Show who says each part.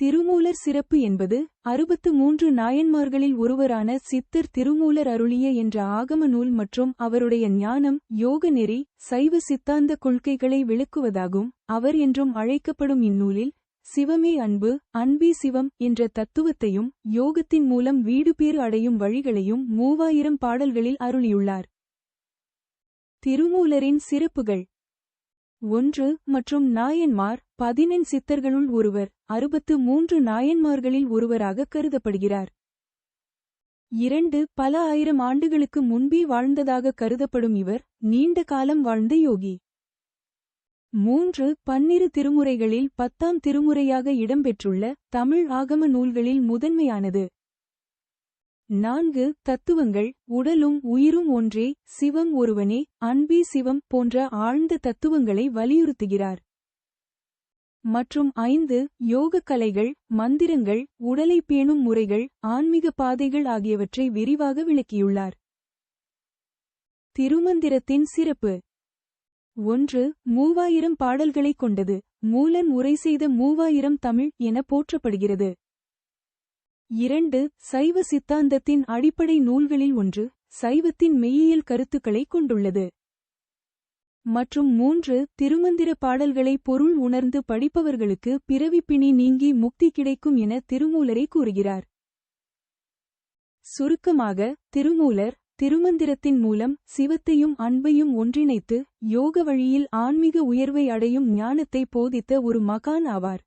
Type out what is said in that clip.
Speaker 1: திருமூலர் சிறப்பு என்பது அறுபத்து மூன்று நாயன்மார்களில் ஒருவரான சித்தர் திருமூலர் அருளிய என்ற ஆகம நூல் மற்றும் அவருடைய ஞானம் யோக நெறி சைவ சித்தாந்த கொள்கைகளை விளக்குவதாகும். அவர் என்றும் அழைக்கப்படும் இந்நூலில் சிவமே அன்பு அன்பே சிவம் என்ற தத்துவத்தையும் யோகத்தின் மூலம் வீடுபேறு அடையும் வழிகளையும் மூவாயிரம் பாடல்களில் அருளியுள்ளார். திருமூலரின் சிறப்புகள். ஒன்று மற்றும் நாயன்மார் பதினெண் சித்தர்களுள் ஒருவர் அறுபத்து மூன்று நாயன்மார்களில் ஒருவராக கருதப்படுகிறார். இரண்டு பல ஆயிரம் ஆண்டுகளுக்கு முன்பே வாழ்ந்ததாக கருதப்படும் இவர் நீண்ட காலம் வாழ்ந்த யோகி. மூன்று பன்னிரு திருமுறைகளில் பத்தாம் திருமுறையாக இடம்பெற்றுள்ள தமிழ் ஆகம நூல்களில் முதன்மையானது. நான்கு தத்துவங்கள் உடலும் உயிரும் ஒன்றே சிவம் ஒருவனே அன்பே சிவம் போன்ற ஆழ்ந்த தத்துவங்களை வலியுறுத்துகிறார். மற்றும் ஐந்து யோகக் கலைகள் மந்திரங்கள் உடலை பேணும் முறைகள் ஆன்மீக பாதைகள் ஆகியவற்றை விரிவாக விளக்கியுள்ளார். திருமந்திரத்தின் சிறப்பு. ஒன்று மூவாயிரம் பாடல்களைக் கொண்டது. மூலன் உரை செய்த மூவாயிரம் தமிழ் என போற்றப்படுகிறது. இரண்டு சைவ சித்தாந்தத்தின் அடிப்படை நூல்களில் ஒன்று சைவத்தின் மெய்யியல் கருத்துக்களை கொண்டுள்ளது. மற்றும் மூன்று திருமந்திர பாடல்களை பொருள் உணர்ந்து படிப்பவர்களுக்கு பிறவிப்பிணி நீங்கி முக்தி கிடைக்கும் என திருமூலரை கூறுகிறார். சுருக்கமாக திருமூலர் திருமந்திரத்தின் மூலம் சிவத்தையும் அன்பையும் ஒன்றிணைத்து யோக வழியில் ஆன்மீக உயர்வை அடையும் ஞானத்தை போதித்த ஒரு மகான் ஆவார்.